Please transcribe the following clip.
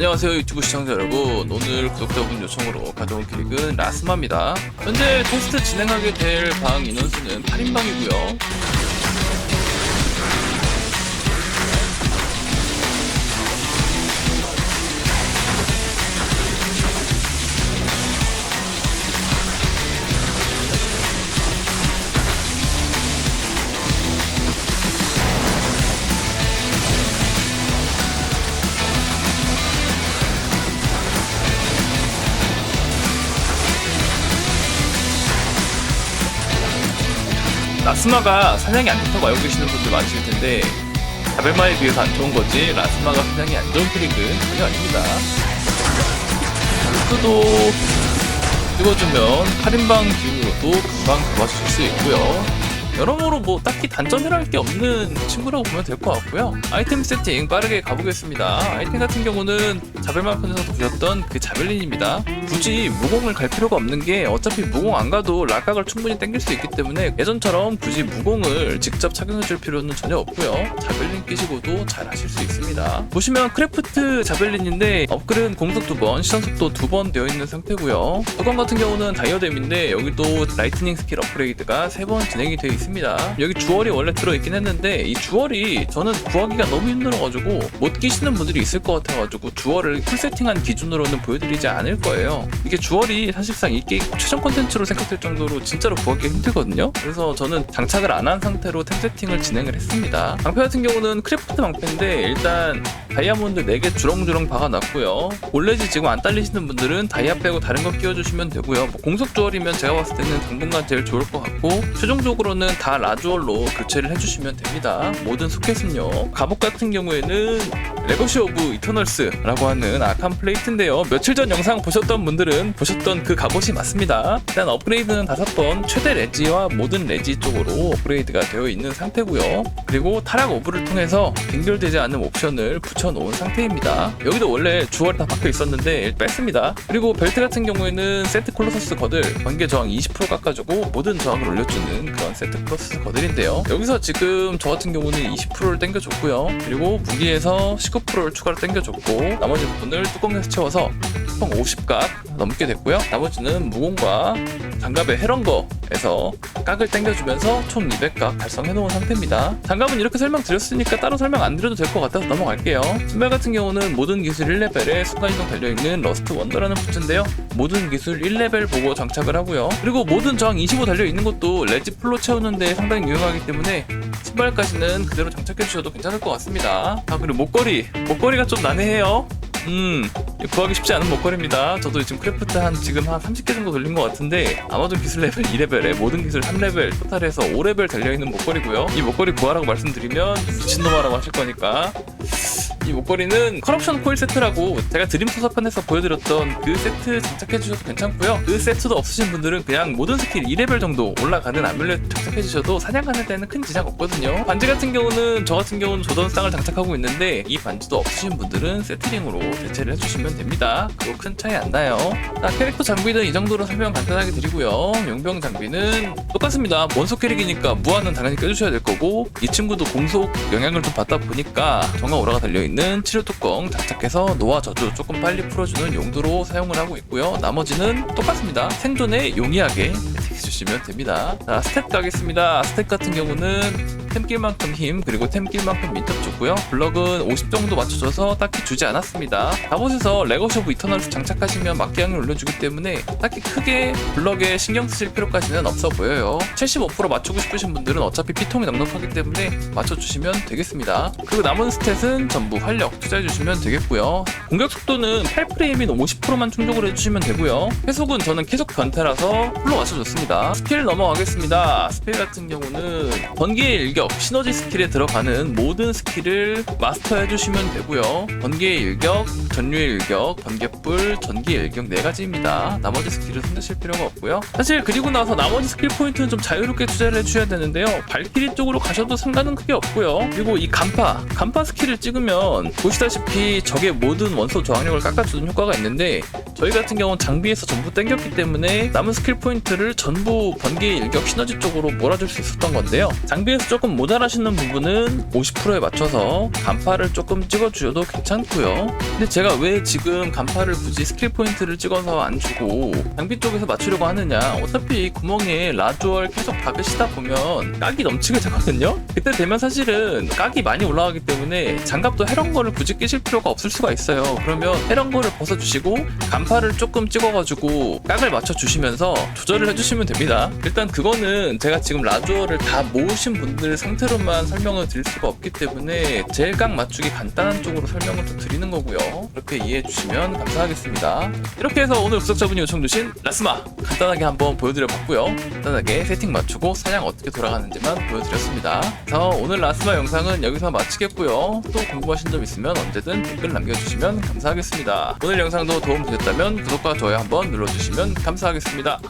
안녕하세요 유튜브 시청자 여러분. 오늘 구독자분 요청으로 가져온 캐릭은 라스마입니다. 현재 테스트 진행하게 될 방 인원수는 8인방이고요 라스마가 사냥이 안 좋다고 알고 계시는 분들 많으실 텐데 자벨마에 비해서 안 좋은 거지 라스마가 사냥이 안 좋은 캐릭은 전혀 아닙니다 루트도 찍어주면 8인방 기운으로도 금방 도와주실 수 있고요 여러모로 뭐 딱히 단점이랄 게 없는 친구라고 보면 될 것 같고요. 아이템 세팅 빠르게 가보겠습니다. 아이템 같은 경우는 자벨만 편에서도 보셨던 그 자벨린입니다. 굳이 무공을 갈 필요가 없는 게 어차피 무공 안 가도 락각을 충분히 땡길 수 있기 때문에 예전처럼 굳이 무공을 직접 착용해 줄 필요는 전혀 없고요. 자벨린 끼시고도 잘 하실 수 있습니다. 보시면 크래프트 자벨린인데 업글은 공속 두번 시선 속도 두번 되어 있는 상태고요. 뚜껑 같은 경우는 다이어뎀인데 여기도 라이트닝 스킬 업그레이드가 세번 진행이 되어 있습니다 여기 주얼이 원래 들어있긴 했는데 이 주얼이 저는 구하기가 너무 힘들어가지고 못 끼시는 분들이 있을 것 같아가지고 주얼을 풀 세팅한 기준으로는 보여드리지 않을 거예요. 이게 주얼이 사실상 이 게임 최종 콘텐츠로 생각될 정도로 진짜로 구하기가 힘들거든요. 그래서 저는 장착을 안 한 상태로 템 세팅을 진행을 했습니다. 방패 같은 경우는 크래프트 방패인데 일단 다이아몬드 4개 주렁주렁 박아놨고요. 올레지 지금 안 딸리시는 분들은 다이아 빼고 다른 거 끼워주시면 되고요. 뭐 공속 주얼이면 제가 봤을 때는 당분간 제일 좋을 것 같고 최종적으로는 다 라주얼로 교체를 해주시면 됩니다. 모든 소켓은요. 갑옷 같은 경우에는 레거시 오브 이터널스라고 하는 아칸 플레이트인데요. 며칠 전 영상 보셨던 분들은 보셨던 그 갑옷이 맞습니다. 일단 업그레이드는 다섯 번 최대 레지와 모든 레지 쪽으로 업그레이드가 되어 있는 상태고요. 그리고 타락 오브를 통해서 빙결되지 않는 옵션을 붙여놓은 상태입니다. 여기도 원래 주얼 다 박혀 있었는데 뺐습니다. 그리고 벨트 같은 경우에는 세트 콜로서스 거들 번개 저항 20% 깎아주고 모든 저항을 올려주는 그런 세트 콜로서스 거들인데요. 여기서 지금 저 같은 경우는 20%를 땡겨줬고요. 그리고 무기에서 19%를 추가로 땡겨줬고 나머지 부분을 뚜껑에서 채워서 뚜껑 50각 넘게 됐고요. 나머지는 무공과 장갑의 헤런거에서 깍을 땡겨주면서 총 200각 달성해놓은 상태입니다. 장갑은 이렇게 설명드렸으니까 따로 설명 안 드려도 될 것 같아서 넘어갈게요. 신발 같은 경우는 모든 기술 1레벨에 순간이동 달려있는 러스트 원더라는 부츠인데요. 모든 기술 1레벨 보고 장착을 하고요. 그리고 모든 저항 25 달려있는 것도 레지 풀로 채우는 데 상당히 유용하기 때문에 신발까지는 그대로 장착해 주셔도 괜찮을 것 같습니다. 아 그리고 목걸이. 목걸이가 좀 난해해요. 음 구하기 쉽지 않은 목걸이입니다. 저도 지금 크래프트 한 지금 한 30개 정도 돌린 것 같은데 아마존 기술 레벨 2레벨에 모든 기술 3레벨 토탈해서 5레벨 달려있는 목걸이고요. 이 목걸이 구하라고 말씀드리면 미친놈아라고 하실 거니까 이 목걸이는 커럽션 코일 세트라고 제가 드림 소사판에서 보여드렸던 그 세트 장착해 주셔도 괜찮고요. 그 세트도 없으신 분들은 그냥 모든 스킬 2레벨 정도 올라가는 아뮬렛 장착해 주셔도 사냥하는 데는 큰 지장 없거든요. 반지 같은 경우는 저 같은 경우는 조던쌍을 장착하고 있는데 이 반지도 없으신 분들은 세트링으로 대체를 해주시면 됩니다. 그거 큰 차이 안 나요. 자 캐릭터 장비는 이 정도로 설명 간단하게 드리고요. 용병 장비는 똑같습니다. 원소 캐릭이니까 무한은 당연히 껴주셔야 될 거고 이 친구도 공속 영향을 좀 받다 보니까 정화 오라가 달려있는 치료 뚜껑 장착해서 노화 저주 조금 빨리 풀어주는 용도로 사용을 하고 있고요. 나머지는 똑같습니다. 생존에 용이하게 해주시면 됩니다. 자 스탯 가겠습니다. 스탯 같은 경우는 템길만큼 힘 그리고 템길만큼 민첩 줬고요. 블럭은 50 정도 맞춰줘서 딱히 주지 않았습니다. 갑옷에서 레거시 오브 이터널스 장착하시면 막기향을 올려주기 때문에 딱히 크게 블럭에 신경 쓰실 필요까지는 없어 보여요. 75% 맞추고 싶으신 분들은 어차피 피통이 넉넉하기 때문에 맞춰주시면 되겠습니다. 그리고 남은 스탯은 전부 활력 투자해주시면 되겠고요. 공격 속도는 8프레임인 50%만 충족을 해주시면 되고요. 회속은 저는 계속 변태라서 풀로 맞춰줬습니다. 스킬 넘어가겠습니다. 스킬 같은 경우는 번개의 일격 시너지 스킬에 들어가는 모든 스킬을 마스터해 주시면 되고요. 번개의 일격 전류의 일격 번개불 전기의 일격 네 가지입니다. 나머지 스킬을 손대실 필요가 없고요. 사실 그리고 나서 나머지 스킬 포인트는 좀 자유롭게 투자를 해주셔야 되는데요. 발키리 쪽으로 가셔도 상관은 크게 없고요. 그리고 이 간파 간파 스킬을 찍으면 보시다시피 적의 모든 원소 저항력을 깎아주는 효과가 있는데 저희 같은 경우는 장비에서 전부 땡겼기 때문에 남은 스킬 포인트를 전부 번개의 일격 시너지 쪽으로 몰아줄 수 있었던 건데요. 장비에서 조금 조금 모자라시는 부분은 50%에 맞춰서 간파를 조금 찍어주셔도 괜찮고요. 근데 제가 왜 지금 간파를 굳이 스킬 포인트를 찍어서 안 주고 장비 쪽에서 맞추려고 하느냐? 어차피 이 구멍에 라주얼 계속 박으시다 보면 깍이 넘치게 되거든요. 그때 되면 사실은 깍이 많이 올라가기 때문에 장갑도 해런거를 굳이 끼실 필요가 없을 수가 있어요. 그러면 해런거를 벗어주시고 간파를 조금 찍어가지고 깍을 맞춰주시면서 조절을 해주시면 됩니다. 일단 그거는 제가 지금 라주얼을 다 모으신 분들 상태로만 설명을 드릴 수가 없기 때문에 제일 깍 맞추기 간단한 쪽으로 설명을 또 드리는 거고요. 그렇게 이해해 주시면 감사하겠습니다. 이렇게 해서 오늘 구독자분이 요청 주신 라스마 간단하게 한번 보여드려 봤고요. 간단하게 세팅 맞추고 사냥 어떻게 돌아가는지만 보여드렸습니다. 그래서 오늘 라스마 영상은 여기서 마치겠고요. 또 궁금하신 점 있으면 언제든 댓글 남겨주시면 감사하겠습니다. 오늘 영상도 도움 되셨다면 구독과 좋아요 한번 눌러주시면 감사하겠습니다.